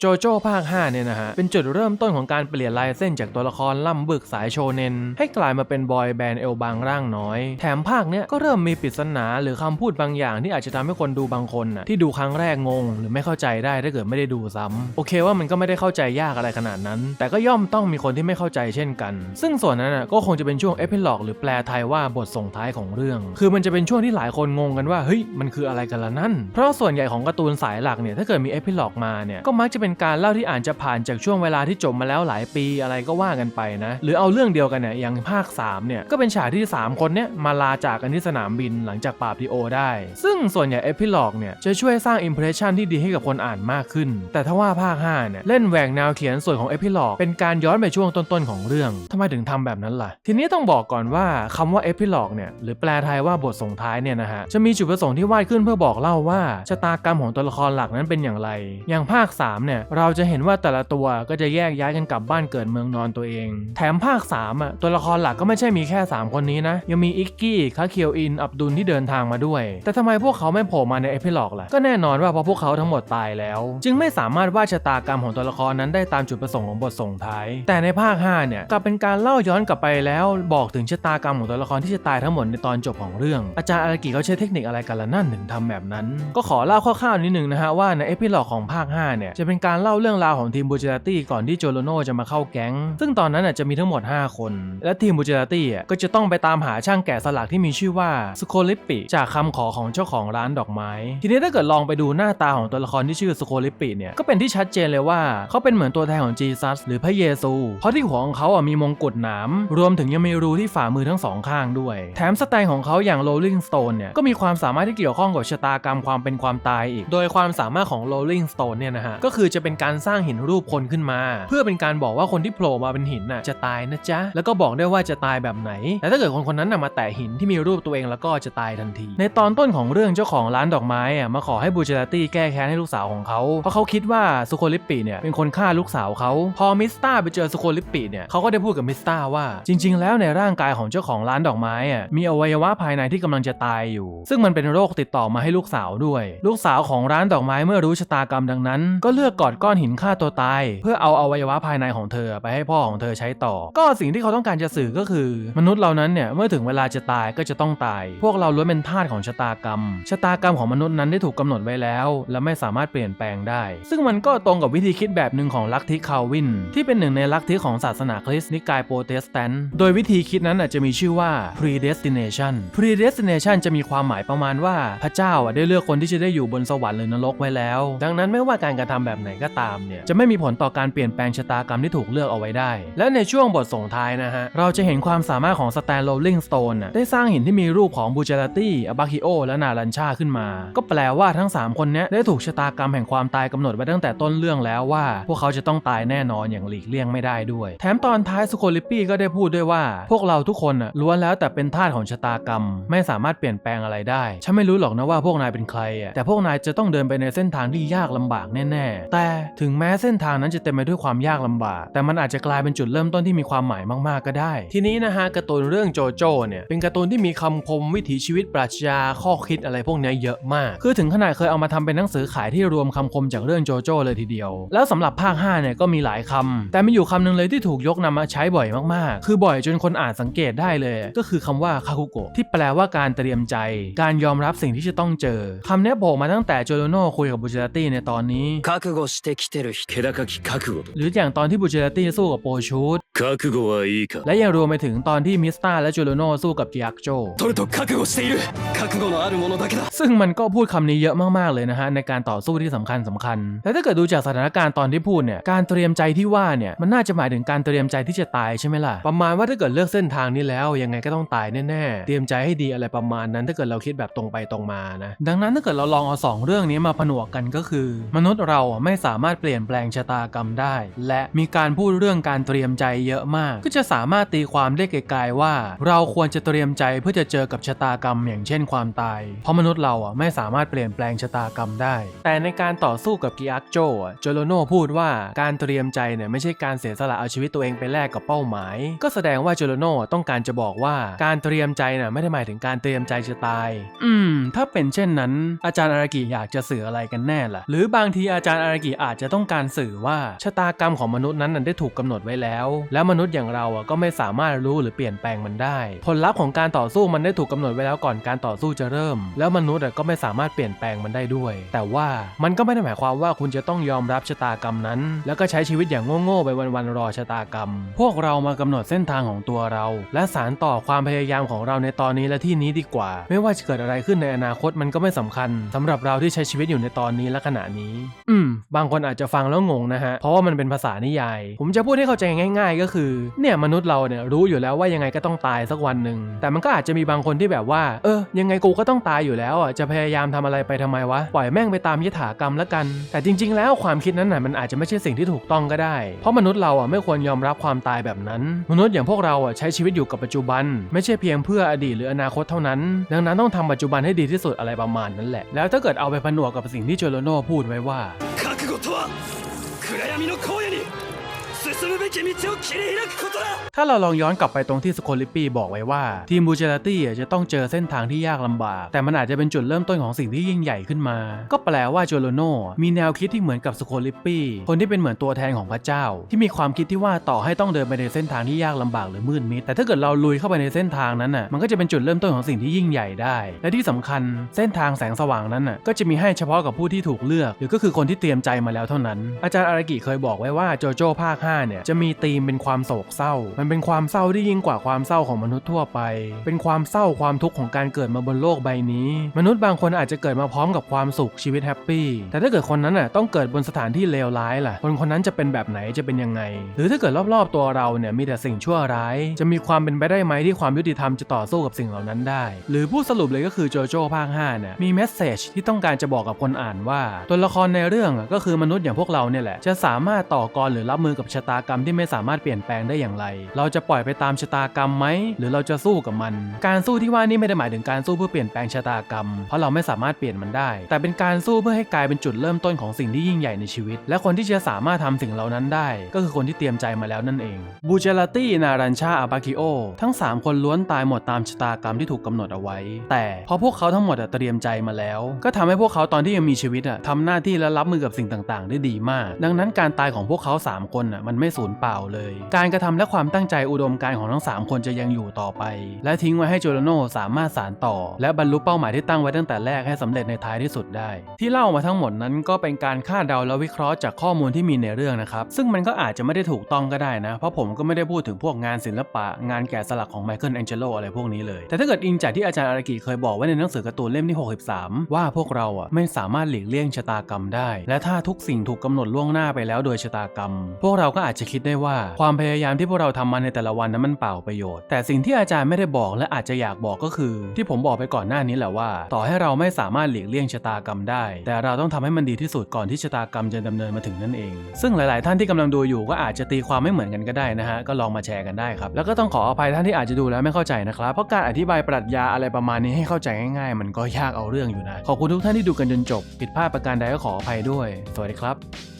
โจโจ้ภาค5เนี่ยนะฮะ เป็นจุดเริ่มต้นของการเปลี่ยนลายเส้นจากตัวละครล่ำบึกสายโชเนน ให้กลายมาเป็นบอยแบนด์เอลบางร่างน้อย แถมภาคเนี้ยก็เริ่มมีปริศนาหรือคำพูดบางอย่างที่อาจจะทำให้คนดูบางคนน่ะที่ดูครั้งแรกงง หรือไม่เข้าใจได้ถ้าเกิดไม่ได้ดูซ้ำโอเคว่ามันก็ไม่ได้เข้าใจยากอะไรขนาดนั้น แต่ก็ย่อมต้องมีคนที่ไม่เข้าใจเช่นกัน ซึ่งส่วนนั้นน่ะก็คงจะเป็นช่วงเอพิลอกหรือแปลไทยว่าบทส่งท้ายของเรื่อง คือมันจะเป็นช่วงที่หลายคนงงกันว่าเฮ้ยมันคืออะไรกันละนั่น เพราะส่วนใหญ่ของการ์ตูนสายหลักเนี่ยถ้าเกิดมีเอพิลอกมาเนี่ยก็มักจะเป็นการเล่าที่อ่านจะผ่านจากช่วงเวลาที่จบมาแล้วหลายปีอะไรก็ว่ากันไปนะ หรือเอาเรื่องเดียวกันเนี่ยอย่างภาค3เนี่ยก็เป็นฉากที่ 3 คนเนี่ยมาลาจากกันที่สนามบินหลังจากปราบดีโอได้ ซึ่งส่วนใหญ่เอพิลอกเนี่ยจะช่วยสร้างอิมเพรสชันที่ดีให้กับคนอ่านมากขึ้น แต่ถ้าว่าภาค5เนี่ยเล่นแหวกแนวเขียนส่วนของเอพิลอกเป็นการย้อนไปช่วงต้นๆของเรื่องทำไมถึงทำแบบนั้นล่ะ ทีนี้ต้องบอกก่อนว่าคำว่าเอพิลอกเนี่ยหรือแปลไทยว่าบทส่งท้ายเนี่ยนะฮะจะมีจุดประสงค์ที่วาดขึ้นเพื่อบอกเล่าว่าชะตากรรมของตัวละครหลักนั้นเป็นอย่างไร อย่างภาค3เนี่ยเราจะเห็นว่าแต่ละตัวก็จะแยกย้ายกันกลับบ้านเกิดเมืองนอนตัวเอง แถมภาค3อะตัวละครหลักก็ไม่ใช่มีแค่ 3 คนนี้นะ ยังมีอิกกี้คาเคียวอิน อับดุลที่เดินทางมาด้วย แต่ทำไมพวกเขาไม่โผล่มาในเอพิลอกล่ะก็แน่นอนว่าเพราะพวกเขาทั้งหมดตายแล้ว จึงไม่สามารถวาดชะตากรรมของตัวละครนั้นได้ตามจุดประสงค์ของบทส่งท้าย แต่ในภาค5เนี่ยกลับเป็นการเล่าย้อนกลับไปแล้ว บอกถึงชะตากรรมของตัวละครที่จะตายทั้งหมดในตอนจบของเรื่อง อาจารย์อารากิเขาใช้เทคนิคอะไรกันละนั่นถึงทำแบบนั้น ก็ขอเล่าคร่าวๆนิดนึงนะฮะว่าในเอพิลอกของภาค5เนี่ยจะเป็นการเล่าเรื่องราวของทีมบูเจราตี้ก่อนที่โจโลโนจะมาเข้าแก๊ง ซึ่งตอนนั้นจะมีทั้งหมด 5 คน และทีมบูเจราตี้ก็จะต้องไปตามหาช่างแกะสลักที่มีชื่อว่าสโคลิปปิจากคำขอของเจ้าของร้านดอกไม้ ทีนี้ถ้าเกิดลองไปดูหน้าตาของตัวละครที่ชื่อสโคลิปปิเนี่ยก็เป็นที่ชัดเจนเลยว่าเขาเป็นเหมือนตัวแทนของจีซัสหรือพระเยซู เพราะที่หัวของเขาอะมีมงกุฎหนามรวมถึงยังมีรูที่ฝ่ามือทั้งสองข้างด้วย แถมสไตล์ของเขาอย่าง Rolling Stone เนี่ยก็มีความสามารถที่เกี่ยวข้องกับชะตากรรมความเป็นความตายอีก โดยความสามารถของ Rolling Stone เนี่ยนะฮะก็คือจะะเป็นการสร้างหินรูปคนขึ้นมา เพื่อเป็นการบอกว่าคนที่โผล่มาเป็นหินน่ะจะตายนะจ๊ะแล้วก็บอกได้ว่าจะตายแบบไหนแต่ถ้าเกิดคนคนนั้นน่ะมาแตะหินที่มีรูปตัวเองแล้วก็จะตายทันที ในตอนต้นของเรื่องเจ้าของร้านดอกไม้อะมาขอให้บูเจราตี้แก้แค้นให้ลูกสาวของเขาเพราะเขาคิดว่าสุโคลิปปิเนี่ยเป็นคนฆ่าลูกสาวเขาพอมิสตาไปเจอสุโคลิปปิเนี่ยเขาก็ได้พูดกับมิสตาว่า จริง ๆ แล้วในร่างกายของเจ้าของร้านดอกไม้อะมีอวัยวะภายในที่กำลังจะตายอยู่ ซึ่งมันเป็นโรคติดต่อมาให้ลูกสาวด้วย ลูกสาวของร้านดอกไม้เมื่อรู้ชะตากรรมดังนั้น ก็เลือกกอดก้อนหินฆ่าตัวตาย เพื่อเอาอวัยวะภายในของเธอไปให้พ่อของเธอใช้ต่อ ก็สิ่งที่เขาต้องการจะสื่อก็คือ มนุษย์เหล่านั้นเนี่ยเมื่อถึงเวลาจะตายก็จะต้องตาย พวกเราล้วนเป็นทาสของชะตากรรม ชะตากรรมของมนุษย์นั้นได้ถูกกำหนดไว้แล้ว และไม่สามารถเปลี่ยนแปลงได้ ซึ่งมันก็ตรงกับวิธีคิดแบบหนึ่งของลัทธิคาวิน ที่เป็นหนึ่งในลัทธิของศาสนาคริสต์นิกายโปรเตสแตนต์โดยวิธีคิดนั้นอาจจะมีชื่อว่า predestination predestination จะมีความหมายประมาณว่าพระเจ้าอะได้เลือกคนที่จะได้อยู่บนสวรรค์หรือนรกไว้แล้ว ดังนั้นไม่ว่าการกระทำแบบไหนก็ตามเนี่ยจะไม่มีผลต่อการเปลี่ยนแปลงชะตากรรมที่ถูกเลือกเอาไว้ได้ และในช่วงบทส่งท้ายนะฮะ เราจะเห็นความสามารถของสแตนโรลลิงสโตนได้สร้างหินที่มีรูปของบูเจราตี้อบาคิโอ และนารันชาขึ้นมา ก็แปลว่าทั้ง 3 คนนี้ได้ถูกชะตากรรมแห่งความตายกำหนดไว้ตั้งแต่ต้นเรื่องแล้วว่า พวกเขาจะต้องตายแน่นอนอย่างหลีกเลี่ยงไม่ได้ด้วย แถมตอนท้ายสุโคลิปปี้ก็ได้พูดด้วยว่า พวกเราทุกคนล้วนแล้วแต่เป็นทาสของชะตากรรม ไม่สามารถเปลี่ยนแปลงอะไรได้ฉันไม่รู้หรอกนะว่าพวกนายเป็นใครอะแต่พวกนายจะต้องเดินไปในเส้นทางที่ยากลำบากแน่ๆแต่ถึงแม้เส้นทางนั้นจะเต็มไปด้วยความยากลำบาก แต่มันอาจจะกลายเป็นจุดเริ่มต้นที่มีความหมายมากๆก็ได้ ทีนี้นะฮะการ์ตูนเรื่องโจโจ้เนี่ยเป็นการ์ตูนที่มีคำคมวิถีชีวิตปรัชญาข้อคิดอะไรพวกนี้เยอะมาก คือถึงขนาดเคยเอามาทำเป็นหนังสือขายที่รวมคำคมจากเรื่องโจโจ้เลยทีเดียว แล้วสำหรับภาค5เนี่ยก็มีหลายคำแต่มีอยู่คำหนึงเลยที่ถูกยกนำมาใช้บ่อยมากๆ คือบ่อยจนคนอ่านสังเกตได้เลย ก็คือคำว่าคาคุโกะที่แปลว่าการเตรียมใจ การยอมรับสิ่งที่จะต้องเจอคำนี้โผล่มาตั้งแต่โจโรโน่คุยกับบูเจราตี้ในตอนนี้覚悟してきてる人気高き覚悟と หรืออย่างตอนที่บูเจราตี้สู้กับโปชูด 覚悟はいいか และยังรวมไปถึงตอนที่มิสตาและจูโรโน่สู้กับจิอักโจ トルト覚悟している覚悟のある者だけだ ซึ่งมันก็พูดคำนี้เยอะมากๆเลยนะฮะในการต่อสู้ที่สำคัญสำคัญแต่ถ้าเกิดดูจากสถานการณ์ตอนที่พูดเนี่ยการเตรียมใจที่ว่าเนี่ยมันน่าจะหมายถึงการเตรียมใจที่จะตายใช่ไหมล่ะประมาณว่าถ้าเกิดเลือกเส้นทางนี้แล้วยังไงก็ต้องตายแน่ๆเตรียมใจให้ดีอะไรประมาณนั้น ถ้าเกิดเราคิดแบบตรงไปตรงมานะดังนั้นถ้าเกิดเราลองเอาสองเรื่องนี้มาผนวกกันก็คือ มนุษย์เราอ่ะไม่สามารถเปลี่ยนแปลงชะตากรรมได้ และมีการพูดเรื่องการเตรียมใจ เยอะมาก ก็จะสามารถตีความได้ไกลๆว่า เราควรจะเตรียมใจเพื่อจะเจอกับชะตากรรมอย่างเช่นความตาย เพราะมนุษย์เราอะไม่สามารถเปลี่ยนแปลงชะตากรรมได้ แต่ในการต่อสู้กับกิอาร์โจโจโลโนพูดว่าการเตรียมใจเนี่ยไม่ใช่การเสียสละเอาชีวิตตัวเองไปแลกกับเป้าหมาย ก็แสดงว่าโจโลโนต้องการจะบอกว่าการเตรียมใจน่ะไม่ได้หมายถึงการเตรียมใจจะตาย อืม ถ้าเป็นเช่นนั้น อาจารย์อารากิอยากจะสื่ออะไรกันแน่ล่ะ หรือบางทีอาจารย์อารากิอาจจะต้องการสื่อว่าชะตากรรมของมนุษย์นั้นนะได้ถูกกำหนดไว้แล้ว แล้วมนุษย์อย่างเราอะก็ไม่สามารถรู้หรือเปลี่ยนแปลงมันได้ ผลลัพธ์ของการต่อสู้มันได้ถูกกำหนดไว้แล้วก่อนการต่อสู้จะเริ่ม แล้วมนุษย์อะก็ไม่สามารถเปลี่ยนแปลงมันได้ด้วย แต่ว่ามันก็ไม่ได้หมายความว่าคุณจะต้องยอมรับชะตากรรมนั้น แล้วก็ใช้ชีวิตอย่างโง่ๆไปวันๆรอชะตากรรม พวกเรามากำหนดเส้นทางของตัวเรา และสารต่อความพยายามของเราในตอนนี้และที่นี้ดีกว่า ไม่ว่าจะเกิดอะไรขึ้นในอนาคตมันก็ไม่สำคัญสำหรับเราที่ใช้ชีวิตอยู่ในตอนนี้และขณะนี้ อืม บางคนอาจจะฟังแล้วงงนะฮะเพราะว่ามันเป็นภาษานิยาย ผมจะพูดให้เข้าใจง่ายๆก็คือเนี่ยมนุษย์เราเนี่ยรู้อยู่แล้วว่ายังไงก็ต้องตายสักวันหนึ่งแต่มันก็อาจจะมีบางคนที่แบบว่า เออ ยังไงกูก็ต้องตายอยู่แล้วอะจะพยายามทำอะไรไปทำไมวะปล่อยแม่งไปตามยถากรรมแล้วกัน แต่จริง ๆ แล้วความคิดนั้นน่ะมันอาจจะไม่ใช่สิ่งที่ถูกต้องก็ได้ เพราะมนุษย์เราอะไม่ควรยอมรับความตายแบบนั้น มนุษย์อย่างพวกเราอะใช้ชีวิตอยู่กับปัจจุบัน ไม่ใช่เพียงเพื่ออดีตหรืออนาคตเท่านั้น ดังนั้นต้องทำปัจจุบันให้ดีที่สุดอะไรประมาณนั้นแหละ แล้วถ้าเกิดเอาไปผนวกกับสิ่งที่โจโลโน่พูดไว้ว่า 進むべき道を切り開くことだ ถ้าเราลองย้อนกลับไปตรงที่สโคลิปปี้บอกไว้ว่า ทีมบูเจลาตี้จะต้องเจอเส้นทางที่ยากลำบาก แต่มันอาจจะเป็นจุดเริ่มต้นของสิ่งที่ยิ่งใหญ่ขึ้นมา ก็แปลว่าโจโลโนมีแนวคิดที่เหมือนกับสโคลิปปี้คนที่เป็นเหมือนตัวแทนของพระเจ้า ที่มีความคิดที่ว่าต่อให้ต้องเดินไปในเส้นทางที่ยากลำบากหรือมืดมิดแต่ถ้าเกิดเราลุยเข้าไปในเส้นทางนั้นน่ะมันก็จะเป็นจุดเริ่มต้นของสิ่งที่ยิ่งใหญ่ได้ และที่สำคัญเส้นทางแสงสว่างนั้นน่ะก็จะมีให้เฉพาะกับผู้ที่ถูกเลือก หรือก็คือคนที่เตรียมใจมาแล้วเท่านั้น อาจารย์อารากิเคยบอกไว้ว่าโจโจ้ภาค5 เนี่ยจะมีธีมเป็นความโศกเศร้า มันเป็นความเศร้าที่ยิ่งกว่าความเศร้าของมนุษย์ทั่วไป เป็นความเศร้าความทุกข์ของการเกิดมาบนโลกใบนี้ มนุษย์บางคนอาจจะเกิดมาพร้อมกับความสุขชีวิตแฮปปี้แต่ถ้าเกิดคนนั้นน่ะต้องเกิดบนสถานที่เลวร้ายล่ะ คนคนนั้นจะเป็นแบบไหนจะเป็นยังไง หรือถ้าเกิดรอบๆตัวเราเนี่ยมีแต่สิ่งชั่วร้าย จะมีความเป็นไปได้ไหมที่ความยุติธรรมจะต่อสู้กับสิ่งเหล่านั้นได้ หรือผู้สรุปเลยก็คือโจโจ้ภาค5เนี่ยมีเมสเซจที่ต้องการจะบอกกับคนอ่านว่า ตัวละครในเรื่องก็คือมนุษย์อย่างพวกเราเนี่ยแหละจะสามารถต่อกรหรือรับมือกับชะตาากรรมที่ไม่สามารถเปลี่ยนแปลงได้อย่างไร เราจะปล่อยไปตามชะตากรรมไหม หรือเราจะสู้กับมัน การสู้ที่ว่านี่ไม่ได้หมายถึงการสู้เพื่อเปลี่ยนแปลงชะตากรรม เพราะเราไม่สามารถเปลี่ยนมันได้ แต่เป็นการสู้เพื่อให้กลายเป็นจุดเริ่มต้นของสิ่งที่ยิ่งใหญ่ในชีวิต และคนที่จะสามารถทำสิ่งเหล่านั้นได้ ก็คือคนที่เตรียมใจมาแล้วนั่นเองบูเจลาตี้นารันชาอาบาคิโอทั้ง 3 คนล้วนตายหมดตามชะตากรรมที่ถูกกำหนดเอาไว้ แต่พอพวกเขาทั้งหมดเตรียมใจมาแล้ว ก็ทำให้พวกเขาตอนที่ยังมีชีวิตอะทำหน้าที่และรับมือกับสิ่งต่าง ๆ ได้ดีมาก ดังนั้นการตายของพวกเขา 3 คนอะมันไม่สูญเปล่าเลย การกระทำและความตั้งใจอุดมการของทั้ง 3 คนจะยังอยู่ต่อไป และทิ้งไว้ให้โจโลโนสามารถสานต่อ และบรรลุเป้าหมายที่ตั้งไว้ตั้งแต่แรกให้สำเร็จในท้ายที่สุดได้ ที่เล่ามาทั้งหมดนั้นก็เป็นการคาดเดาและวิเคราะห์จากข้อมูลที่มีในเรื่องนะครับซึ่งมันก็อาจจะไม่ได้ถูกต้องก็ได้นะ เพราะผมก็ไม่ได้พูดถึงพวกงานศิลปะ งานแกะสลักของไมเคิลแองเจโลอะไรพวกนี้เลยแต่ถ้าเกิดอิงจากที่อาจารย์อารากิเคยบอกไว้ในหนังสือการ์ตูนเล่มที่ 63 ว่าพวกเราอะไม่สามารถหลีกเลี่ยงชะตากรรมได้ และถ้าทุกสิ่งถูกกำหนดล่วงหน้าไปแล้วโดยชะตากรรม พวกเราก็อาจจะคิดได้ว่าความพยายามที่พวกเราทำมาในแต่ละวันนั้นมันเปล่าประโยชน์ แต่สิ่งที่อาจารย์ไม่ได้บอกและอาจจะอยากบอกก็คือ ที่ผมบอกไปก่อนหน้านี้แหละว่า ต่อให้เราไม่สามารถหลีกเลี่ยงชะตากรรมได้ แต่เราต้องทำให้มันดีที่สุดก่อนที่ชะตากรรมจะดำเนินมาถึงนั่นเอง ซึ่งหลาย ๆ ท่านที่กำลังดูอยู่ก็อาจจะตีความไม่เหมือนกันก็ได้นะฮะก็ลองมาแชร์กันได้ครับแล้วก็ต้องขออภัยท่านที่อาจจะดูแล้วไม่เข้าใจนะครับเพราะการอธิบายปรัชญาอะไรประมาณนี้ให้เข้าใจง่าย ๆ มันก็ยากเอาเรื่องอยู่นะขอบคุณทุกท่านที่ดูกันจนจบผิดพลาดประการใดก็ขออภัยด้วย สวัสดีครับ